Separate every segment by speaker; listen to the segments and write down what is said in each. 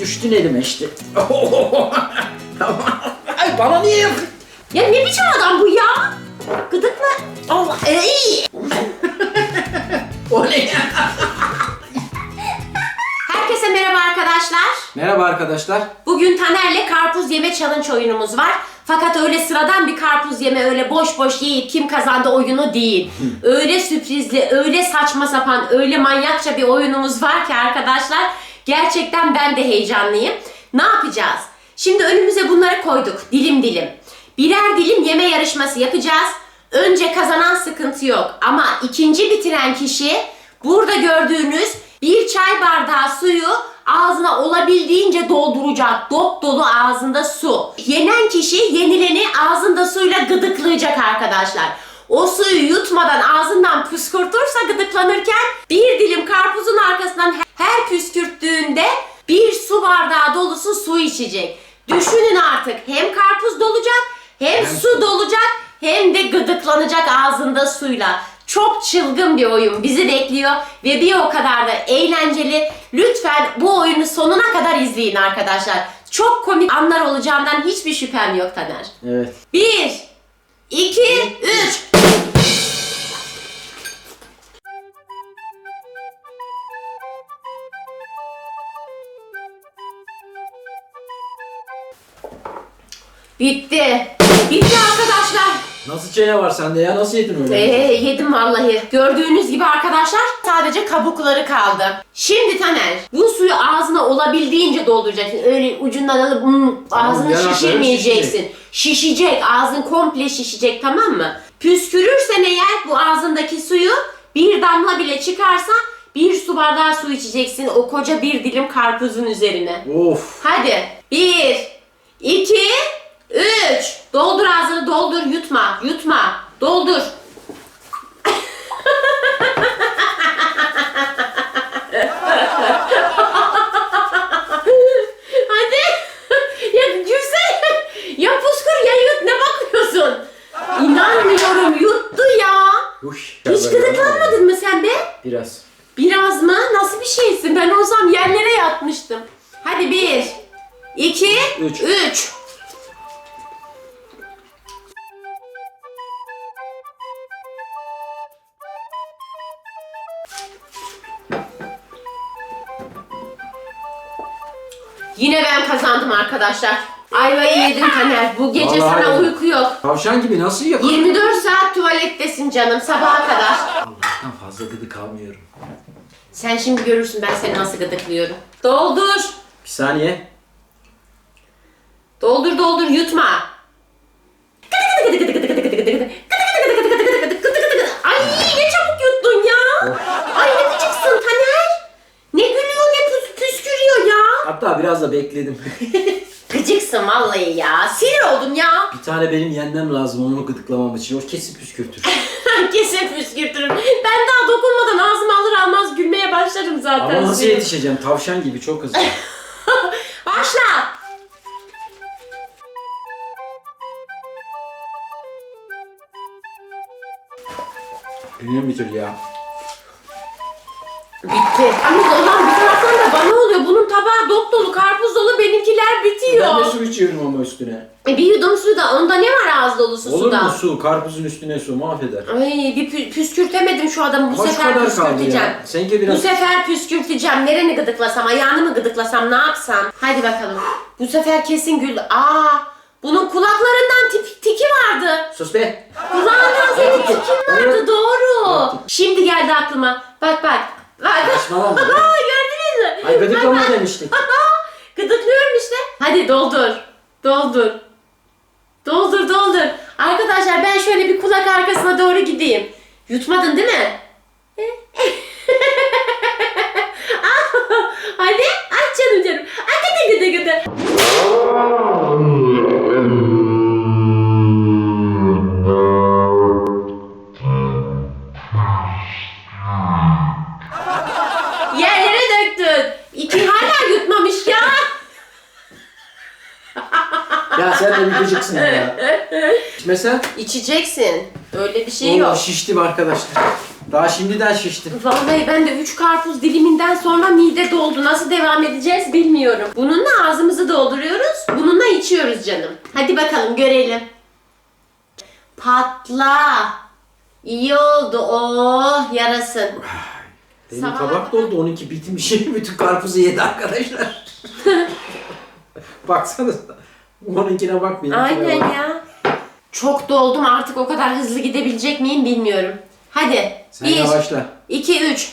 Speaker 1: düştün elime işte. tamam. Ay bana niye yapıyorsun?
Speaker 2: Ya ne biçim adam bu ya? Gıdıkla. Allah. Ey!
Speaker 1: O ne ya?
Speaker 2: Herkese merhaba arkadaşlar.
Speaker 1: Merhaba arkadaşlar.
Speaker 2: Bugün Taner'le karpuz yeme challenge oyunumuz var. Fakat öyle sıradan bir karpuz yeme, öyle boş boş yiyip kim kazandı oyunu değil. öyle sürprizli, öyle saçma sapan, öyle manyakça bir oyunumuz var ki arkadaşlar. Gerçekten ben de heyecanlıyım. Ne yapacağız? Şimdi önümüze bunları koyduk, dilim dilim. Birer dilim yeme yarışması yapacağız. Önce kazanan sıkıntı yok ama ikinci bitiren kişi burada gördüğünüz bir çay bardağı suyu ağzına olabildiğince dolduracak. Dop dolu ağzında su. Yenen kişi yenileni ağzında suyla gıdıklayacak arkadaşlar. O suyu yutmadan ağzından püskürtürse gıdıklanırken bir dilim karpuzun arkasından her püskürttüğünde bir su bardağı dolusu su içecek. Düşünün artık hem karpuz dolacak hem su dolacak hem de gıdıklanacak ağzında suyla. Çok çılgın bir oyun bizi bekliyor ve bir o kadar da eğlenceli. Lütfen bu oyunu sonuna kadar izleyin arkadaşlar. Çok komik anlar olacağından hiçbir şüphem yok Taner.
Speaker 1: Evet.
Speaker 2: 1 2 3 Bitti. Bitti arkadaşlar.
Speaker 1: Nasıl çene var sende ya? Nasıl yedin öyle?
Speaker 2: Ee, yedim vallahi. Gördüğünüz gibi arkadaşlar sadece kabukları kaldı. Şimdi Taner bu suyu ağzına olabildiğince dolduracaksın. Öyle ucundan alıp hmm,
Speaker 1: Tamam,
Speaker 2: ağzını
Speaker 1: yanakların
Speaker 2: şişirmeyeceksin. Şişecek. Ağzın komple şişecek tamam mı? Püskürürsen eğer bu ağzındaki suyu bir damla bile çıkarsa bir su bardağı su içeceksin o koca bir dilim karpuzun üzerine.
Speaker 1: Of.
Speaker 2: Hadi. Bir, iki, üç. Doldur ağzını doldur. Yutma. Yutma. Doldur. Yine ben kazandım arkadaşlar. Ayvayı yedim Taner. Bu gece
Speaker 1: Vallahi
Speaker 2: sana
Speaker 1: yedim.
Speaker 2: uyku yok.
Speaker 1: Tavşan gibi nasıl yakın?
Speaker 2: 24 saat tuvalettesin canım sabaha kadar.
Speaker 1: Allah'tan fazla gıdık almıyorum.
Speaker 2: Sen şimdi görürsün ben seni nasıl gıdıklıyorum. Doldur.
Speaker 1: Bir saniye.
Speaker 2: Doldur doldur yutma ne çabuk yuttun ya. Ay ne gıcıksın Taner. Ne gülüyor ne püs püskürüyor ya.
Speaker 1: Hatta biraz da bekledim.
Speaker 2: Gıcıksın vallahi ya. Sinir oldum ya.
Speaker 1: bir tane benim yenmem lazım onu gıdıklamam için. O kesin püskürtür.
Speaker 2: Kesin püskürtürüm. Ben daha dokunmadan ağzıma alır almaz gülmeye başlarım zaten.
Speaker 1: Ama nasıl yetişeceğim? Tavşan gibi çok hızlı.
Speaker 2: Başla.
Speaker 1: Bilmiyorum bir türlü ya.
Speaker 2: Bitti. Ama olan bir taraftan da bana oluyor. Bunun tabağı dop dolu, karpuz dolu, benimkiler bitiyor.
Speaker 1: Ben de su içiyorum ama üstüne.
Speaker 2: E, bir yudum su da, onda ne var ağız dolusu
Speaker 1: Olur
Speaker 2: suda?
Speaker 1: mu su? Karpuzun üstüne su mahveder.
Speaker 2: Ay bir pü- püskürtemedim şu adamı. Bu
Speaker 1: Ama şu
Speaker 2: sefer
Speaker 1: kadar kaldı
Speaker 2: püskürteceğim.
Speaker 1: ya. Seninki
Speaker 2: Bu
Speaker 1: biraz...
Speaker 2: sefer püskürteceğim. Nereni gıdıklasam, ayağını mı gıdıklasam, ne yapsam? Hadi bakalım. Bu sefer kesin gül. Aa, bunun kulaklarından tip, tiki vardı.
Speaker 1: Sus be!
Speaker 2: Kulağından senin tikin vardı, doğru. Şimdi geldi aklıma. Bak bak. Bak.
Speaker 1: Saçmalama.
Speaker 2: Aa, gördünüz mü?
Speaker 1: Ay gıdıklama demiştik.
Speaker 2: Gıdıklıyorum işte. Hadi doldur. Doldur. Doldur doldur. Arkadaşlar ben şöyle bir kulak arkasına doğru gideyim. Yutmadın değil mi? Hadi aç canım canım. Ay gıdı gıdı gıdı. Yerlere döktün. İki hala yutmamış ya.
Speaker 1: Ya sen de bir gıcıksın ya. Mesela
Speaker 2: İçeceksin. Öyle bir şey yok.
Speaker 1: şiştim arkadaşlar. Daha şimdiden şiştim.
Speaker 2: Vallahi ben de 3 karpuz diliminden sonra mide doldu. Nasıl devam edeceğiz bilmiyorum. Bununla ağzımızı dolduruyoruz. Bununla içiyoruz canım. Hadi bakalım görelim. Patla. İyi oldu. Oh yarasın.
Speaker 1: Benim
Speaker 2: Sabah
Speaker 1: tabak doldu. Onunki bitmiş. Bütün karpuzu yedi arkadaşlar. Baksanıza. Onunkine bak benimkine
Speaker 2: Aynen
Speaker 1: bak.
Speaker 2: ya. Çok doldum artık o kadar hızlı gidebilecek miyim bilmiyorum. Hadi.
Speaker 1: Sen
Speaker 2: 1,
Speaker 1: yavaşla.
Speaker 2: 2, 3.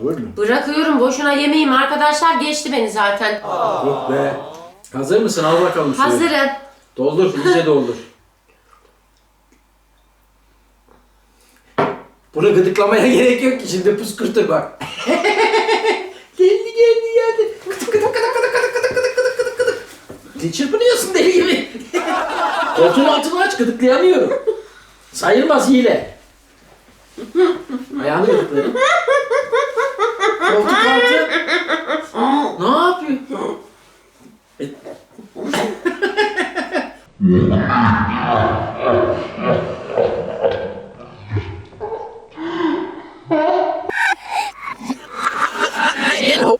Speaker 1: Kabul mü?
Speaker 2: Bırakıyorum boşuna yemeyeyim arkadaşlar geçti beni zaten.
Speaker 1: Yok be. Hazır mısın? Al bakalım suyu.
Speaker 2: Hazırım.
Speaker 1: Doldur. iyice doldur. Bunu gıdıklamaya gerek yok ki. Şimdi püskürtür bak. geldi geldi geldi. Gıdık gıdık gıdık gıdık gıdık gıdık gıdık gıdık gıdık gıdık. Ne çırpınıyorsun deli gibi? Koltuğun altını aç gıdıklayamıyorum. Sayılmaz hile. Ayağını gıdıklarım. Koltuk altı. ne yapıyor?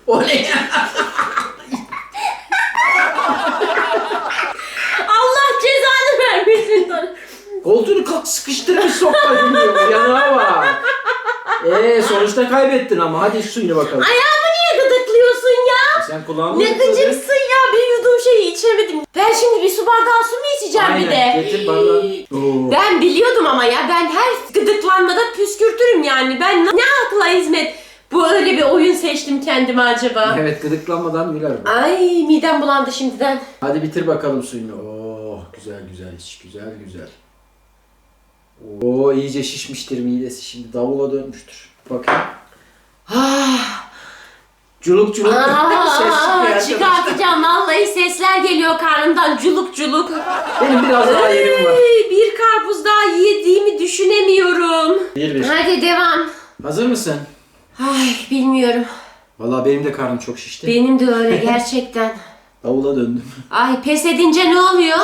Speaker 1: O, ne ya?
Speaker 2: Allah cezanı vermesin.
Speaker 1: Koltuğunu kalk sıkıştırmış bak. Eee sonuçta kaybettin ama hadi suyunu bakalım.
Speaker 2: Ayağımı niye gıdıklıyorsun ya?
Speaker 1: Sen kulağını
Speaker 2: Ne
Speaker 1: gıdıkladın.
Speaker 2: gıcıksın ya bir yudum şeyi içemedim. Ben şimdi bir su bardağı su mu içeceğim bir de?
Speaker 1: Aynen getir bardağı. Oo.
Speaker 2: Ben biliyordum ama ya ben her gıdıklanmada püskürtürüm yani. Ben ne akla hizmet bu öyle bir oyun seçtim kendime acaba?
Speaker 1: Evet gıdıklanmadan gülerim.
Speaker 2: Ay midem bulandı şimdiden.
Speaker 1: Hadi bitir bakalım suyunu. Oh güzel güzel iç güzel güzel. Oo iyice şişmiştir midesi şimdi davula dönmüştür. Bakayım.
Speaker 2: Ah,
Speaker 1: Culuk culuk ses çıkıyor
Speaker 2: Aa,
Speaker 1: arkadaşlar.
Speaker 2: çıkartacağım vallahi sesler geliyor karnımdan culuk culuk.
Speaker 1: Benim biraz daha yerim var.
Speaker 2: Ay, bir karpuz daha yediğimi düşünemiyorum.
Speaker 1: Bir bir.
Speaker 2: Hadi devam.
Speaker 1: Hazır mısın?
Speaker 2: Ay bilmiyorum.
Speaker 1: Vallahi benim de karnım çok şişti.
Speaker 2: Benim de öyle gerçekten.
Speaker 1: Davula döndüm.
Speaker 2: Ay pes edince ne oluyor?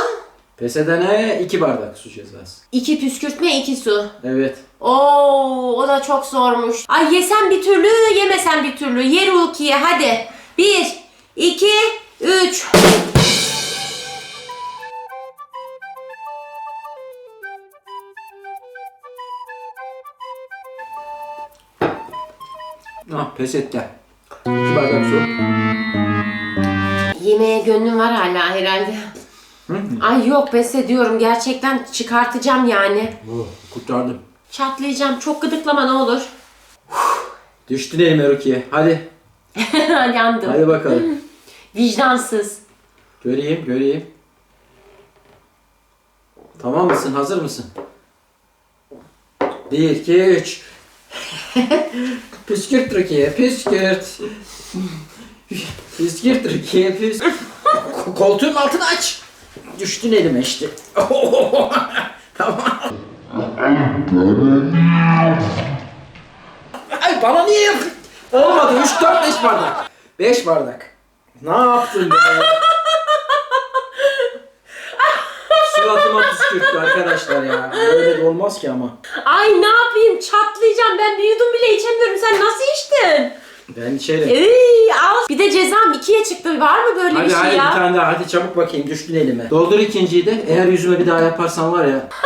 Speaker 1: Pes edene iki bardak su cezası.
Speaker 2: İki püskürtme iki su.
Speaker 1: Evet.
Speaker 2: Oo, o da çok zormuş. Ay yesen bir türlü, yemesen bir türlü. Ye Rukiye hadi. Bir, iki, üç.
Speaker 1: Ah pes et gel. İki bardak su.
Speaker 2: Yemeğe gönlüm var hala herhalde. Ay yok pes ediyorum. Gerçekten çıkartacağım yani.
Speaker 1: Oh, kurtardım.
Speaker 2: Çatlayacağım. Çok gıdıklama ne olur.
Speaker 1: Düştün elime Rukiye. Hadi.
Speaker 2: Yandım.
Speaker 1: Hadi bakalım.
Speaker 2: Vicdansız.
Speaker 1: Göreyim, göreyim. Tamam mısın? Hazır mısın? Bir, iki, üç. püskürt Rukiye, püskürt. püskürt Rukiye, püskürt. Koltuğun altını aç. Düştün elime işte. tamam. Ay bana niye yaptın? Olmadı. 3, 4, 5 bardak. 5 bardak. Ne yaptın be? Suratıma püskürttü arkadaşlar ya. Böyle de olmaz ki ama.
Speaker 2: Ay ne yapayım çatlayacağım. Ben bir yudum bile içemiyorum. Sen nasıl içtin?
Speaker 1: Ben içerim.
Speaker 2: Al. Bir de cezam ikiye çıktı. Var mı böyle
Speaker 1: Hadi
Speaker 2: bir şey
Speaker 1: hadi
Speaker 2: ya?
Speaker 1: bir tane daha. Hadi çabuk bakayım. Düştün elime. Doldur ikinciyi de. Eğer yüzüme bir daha yaparsan var ya.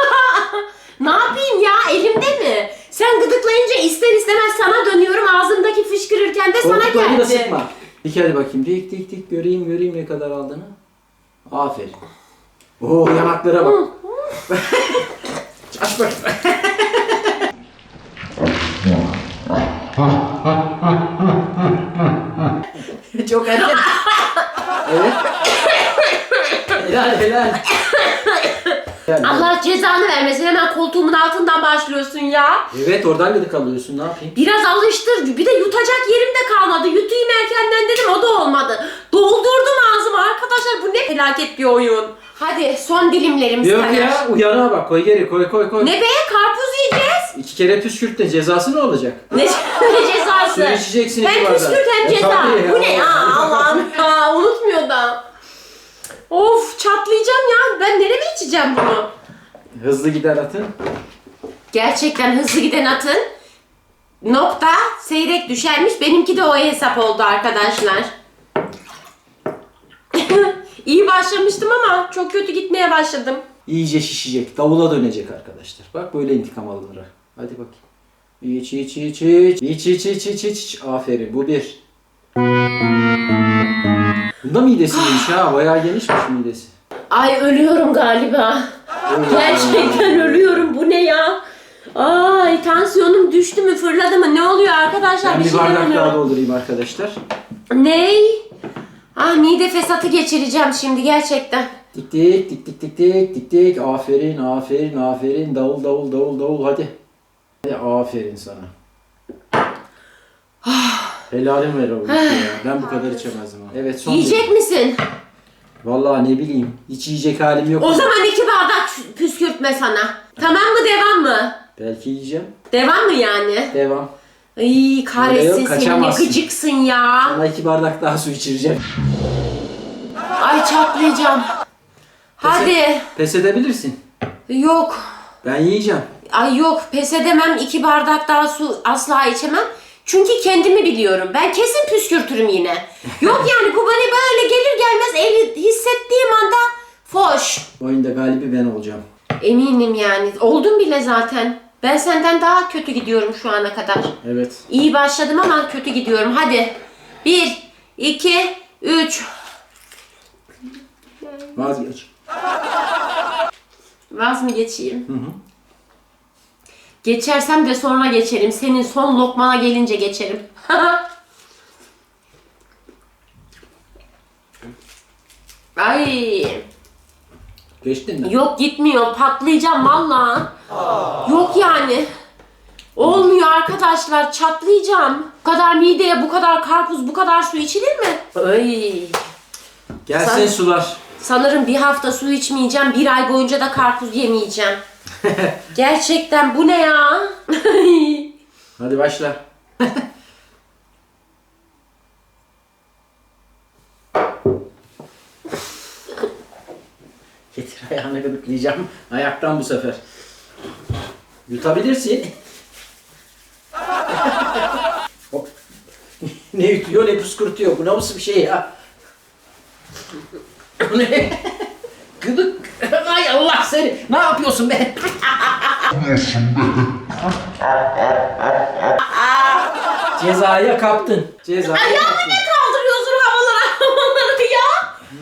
Speaker 2: Ne yapayım ya? Elimde mi? Sen gıdıklayınca ister istemez sana dönüyorum. Ağzımdaki fışkırırken de sana
Speaker 1: Koltuklarını da
Speaker 2: geldi.
Speaker 1: sıkma. Dik hadi bakayım. Dik dik dik. Göreyim göreyim ne kadar aldığını. Aferin. Oo yanaklara bak. Aç bak. Çok erken. evet. helal helal.
Speaker 2: Allah cezanı vermesin hemen koltuğumun altından başlıyorsun ya.
Speaker 1: Evet oradan gıdık alıyorsun ne yapayım?
Speaker 2: Biraz alıştır. Bir de yutacak yerim de kalmadı. Yutayım erkenden dedim o da olmadı. Doldurdum ağzımı arkadaşlar bu ne felaket bir oyun. Hadi son dilimlerimiz
Speaker 1: Yok
Speaker 2: Taner.
Speaker 1: ya uyanağa bak koy geri koy koy koy.
Speaker 2: Ne be karpuz yiyeceğiz.
Speaker 1: İki kere püskürt de cezası ne olacak?
Speaker 2: Ne, ne cezası?
Speaker 1: Su içeceksin iki
Speaker 2: Hem
Speaker 1: bardak.
Speaker 2: püskürt hem
Speaker 1: E,
Speaker 2: ceza.
Speaker 1: tabii ya.
Speaker 2: Bu ne ya Allah'ım ya unutmuyor da. Of çatlayacağım ya. Ben nereye içeceğim bunu?
Speaker 1: Hızlı gider atın.
Speaker 2: Gerçekten hızlı giden atın nokta seyrek düşermiş. Benimki de o hesap oldu arkadaşlar. İyi başlamıştım ama çok kötü gitmeye başladım.
Speaker 1: İyice şişecek. Davula dönecek arkadaşlar. Bak böyle intikam alınır. ha. Hadi bakayım. İç iç iç. İç iç iç iç iç. iç. Aferin bu bir. Bunda midesiymiş ha. Bayağı genişmiş midesi.
Speaker 2: Ay ölüyorum galiba. Gerçekten ölüyorum. Bu ne ya? Ay tansiyonum düştü mü fırladı mı? Ne oluyor arkadaşlar?
Speaker 1: Ben bir
Speaker 2: şeyler
Speaker 1: bardak
Speaker 2: oluyor.
Speaker 1: daha doldurayım arkadaşlar.
Speaker 2: Ney? Ah mide fesatı geçireceğim şimdi gerçekten.
Speaker 1: Tik tik tik tik tik tik tik tik. Aferin aferin aferin. Davul davul davul davul. Hadi aferin sana. Helalim ver oğlum ya. Ben bu kadar içemezdim. ha. Evet son
Speaker 2: Yiyecek
Speaker 1: dilim.
Speaker 2: misin?
Speaker 1: Vallahi ne bileyim. Hiç yiyecek halim yok.
Speaker 2: O zaman iki bardak püskürtme sana. Tamam mı devam mı?
Speaker 1: Belki yiyeceğim.
Speaker 2: Devam mı yani?
Speaker 1: Devam.
Speaker 2: Ay kahretsin seni ne gıcıksın ya.
Speaker 1: Sana iki bardak daha su içireceğim.
Speaker 2: Ay çatlayacağım. Hadi.
Speaker 1: Pes edebilirsin.
Speaker 2: Yok.
Speaker 1: Ben yiyeceğim.
Speaker 2: Ay yok pes edemem iki bardak daha su asla içemem. Çünkü kendimi biliyorum. Ben kesin püskürtürüm yine. Yok yani bu beni böyle gelir gelmez eli hissettiğim anda foş.
Speaker 1: Oyunda galibi ben olacağım.
Speaker 2: Eminim yani. Oldum bile zaten. Ben senden daha kötü gidiyorum şu ana kadar.
Speaker 1: Evet.
Speaker 2: İyi başladım ama kötü gidiyorum. Hadi. Bir, iki, üç.
Speaker 1: Vazgeç.
Speaker 2: Vaz mı geçeyim? Geçersem de sonra geçerim. Senin son lokmana gelince geçerim. Ay.
Speaker 1: Geçtin mi?
Speaker 2: Yok gitmiyor. Patlayacağım valla. Yok yani. Olmuyor arkadaşlar. Çatlayacağım. Bu kadar mideye bu kadar karpuz bu kadar su içilir mi? Ay.
Speaker 1: Gelsin
Speaker 2: Sen-
Speaker 1: sular.
Speaker 2: Sanırım bir hafta su içmeyeceğim. Bir ay boyunca da karpuz yemeyeceğim. Gerçekten bu ne ya?
Speaker 1: Hadi başla. Getir ayağını gıdıklayacağım. Ayaktan bu sefer. Yutabilirsin. Hop. ne yutuyor ne püskürtüyor. Bu nasıl bir şey ya? Bu ne? Gıdık. Ay Allah seni. Ne yapıyorsun be? Cezaya kaptın. Cezaya
Speaker 2: Ayağını
Speaker 1: kaptın.
Speaker 2: ne kaldırıyorsun havalara havalara ya?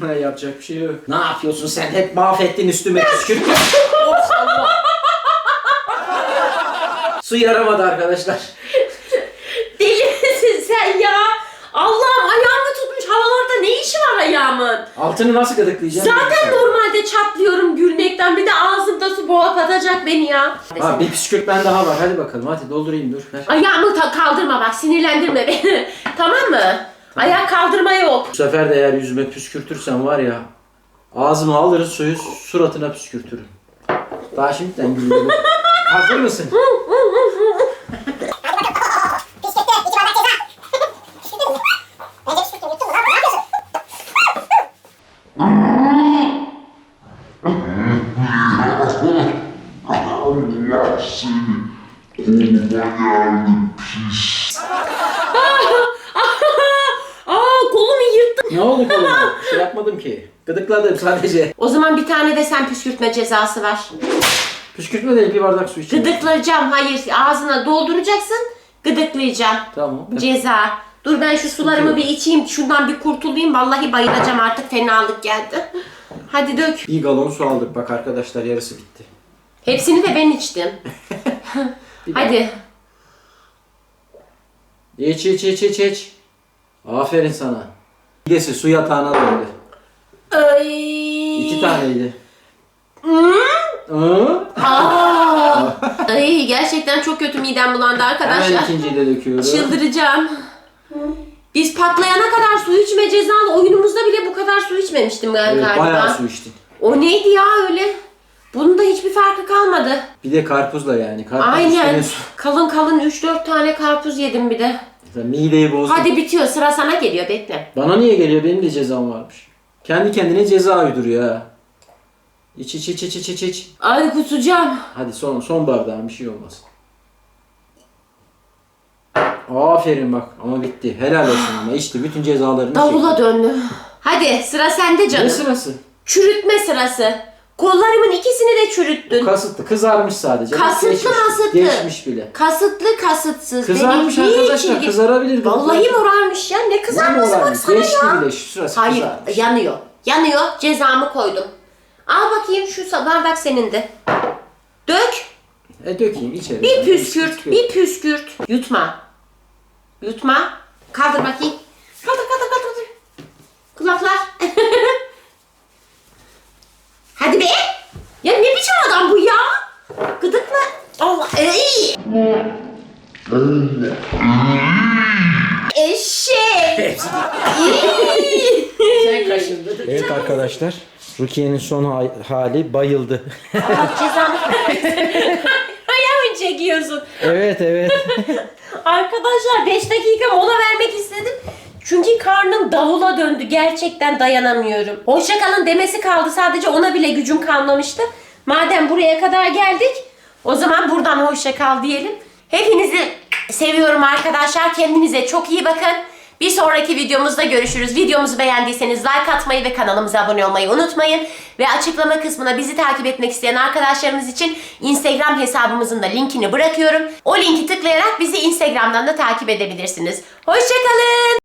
Speaker 1: Ha, yapacak bir şey yok. Ne yapıyorsun sen? Hep mahvettin üstüme. Of, Allah. Su yaramadı arkadaşlar.
Speaker 2: Deli misin sen ya? Allah'ım ayağımı tutmuş havalarda ne işi var ayağımın?
Speaker 1: Altını nasıl gıdıklayacağım?
Speaker 2: Zaten normalde çatlıyorum gülmekten bir de ağzımda su boğa patacak beni ya.
Speaker 1: Ha, bir püskürtmen daha var. Hadi bakalım. Hadi doldurayım dur. Ver.
Speaker 2: Ayağımı ta- kaldırma bak sinirlendirme beni. tamam mı? Ayak kaldırma yok.
Speaker 1: Bu sefer de eğer yüzüme püskürtürsen var ya ağzıma alırız suyu suratına püskürtürüm. Daha şimdiden gülüyorum. Hazır mısın?
Speaker 3: Allah seni koluma geldi pis.
Speaker 2: Aa kolumu yırttın.
Speaker 1: Ne oldu koluma? Bir şey yapmadım ki. Gıdıkladım sadece.
Speaker 2: O zaman bir tane de sen püskürtme cezası var.
Speaker 1: Püskürtme değil bir bardak su içeyim.
Speaker 2: Gıdıklayacağım. Hayır ağzına dolduracaksın. Gıdıklayacağım.
Speaker 1: Tamam.
Speaker 2: Ceza. Dur ben şu sularımı bir içeyim. Şundan bir kurtulayım. Vallahi bayılacağım artık. Fenalık geldi. Hadi dök.
Speaker 1: Bir galon su aldık bak arkadaşlar yarısı bitti.
Speaker 2: Hepsini de ben içtim. Hadi.
Speaker 1: İç iç iç iç iç. Aferin sana. Midesi su yatağına döndü.
Speaker 2: Ay.
Speaker 1: İki taneydi.
Speaker 2: Hmm,
Speaker 1: Hı?
Speaker 2: Aa! Ay gerçekten çok kötü midem bulandı
Speaker 1: Hemen
Speaker 2: arkadaşlar.
Speaker 1: ikinciyi de döküyorum.
Speaker 2: Çıldıracağım. Biz patlayana kadar su içme cezalı oyunumuzda bile bu kadar su içmemiştim ben
Speaker 1: Evet,
Speaker 2: galiba.
Speaker 1: bayağı su içtin.
Speaker 2: O neydi ya öyle? Bunun da hiçbir farkı kalmadı.
Speaker 1: Bir de karpuzla yani. Karpuz
Speaker 2: Aynen.
Speaker 1: üstüne.
Speaker 2: Kalın kalın 3-4 tane karpuz yedim bir de.
Speaker 1: Mideyi bozdun.
Speaker 2: Hadi bitiyor sıra sana geliyor bekle.
Speaker 1: Bana niye geliyor? Benim de cezam varmış. Kendi kendine ceza uyduruyor ha. İç iç iç iç iç iç iç.
Speaker 2: Ay kusacağım.
Speaker 1: Hadi son son bardağın bir şey olmaz. Aferin bak ama bitti. Helal olsun ama içti. Bütün cezalarını
Speaker 2: Davula
Speaker 1: çekti.
Speaker 2: döndü. Hadi sıra sende
Speaker 1: Ne
Speaker 2: canım.
Speaker 1: sırası?
Speaker 2: Çürütme sırası. Kollarımın ikisini de çürüttün.
Speaker 1: Kasıtlı. Kızarmış sadece. Bak,
Speaker 2: Kasıtlı
Speaker 1: geçmiş.
Speaker 2: masıtlı.
Speaker 1: Geçmiş bile.
Speaker 2: Kasıtlı kasıtsız.
Speaker 1: Kızarmış
Speaker 2: Benim
Speaker 1: arkadaşlar.
Speaker 2: ilgi-
Speaker 1: Kızarabilir.
Speaker 2: Vallahi morarmış ya. Ne kızarması baksana
Speaker 1: Geçti
Speaker 2: ya.
Speaker 1: bile. Şu sırası
Speaker 2: Hayır
Speaker 1: kızarmış.
Speaker 2: yanıyor. Yanıyor. Cezamı koydum. Al bakayım şu bardak senindi. Dök.
Speaker 1: E dökeyim içeri.
Speaker 2: Bir püskürt. Bir püskürt. Yutma. Yutma. Kaldır bakayım. Kaldır kaldır. kaldır. Kulaklar. Hadi be. Ya ne biçim adam bu ya? Gıdıkla. Allah. Ey. Eşek. İyi.
Speaker 1: Sen kaşındın. Evet arkadaşlar. Rukiye'nin son ha- hali bayıldı.
Speaker 2: Allah cezanı Ayağımı çekiyorsun.
Speaker 1: evet evet.
Speaker 2: Arkadaşlar 5 dakika karnım davula döndü. Gerçekten dayanamıyorum. Hoşça kalın demesi kaldı. Sadece ona bile gücüm kalmamıştı. Madem buraya kadar geldik, o zaman buradan hoşça kal diyelim. Hepinizi seviyorum arkadaşlar. Kendinize çok iyi bakın. Bir sonraki videomuzda görüşürüz. Videomuzu beğendiyseniz like atmayı ve kanalımıza abone olmayı unutmayın. Ve açıklama kısmına bizi takip etmek isteyen arkadaşlarımız için Instagram hesabımızın da linkini bırakıyorum. O linki tıklayarak bizi Instagram'dan da takip edebilirsiniz. Hoşçakalın.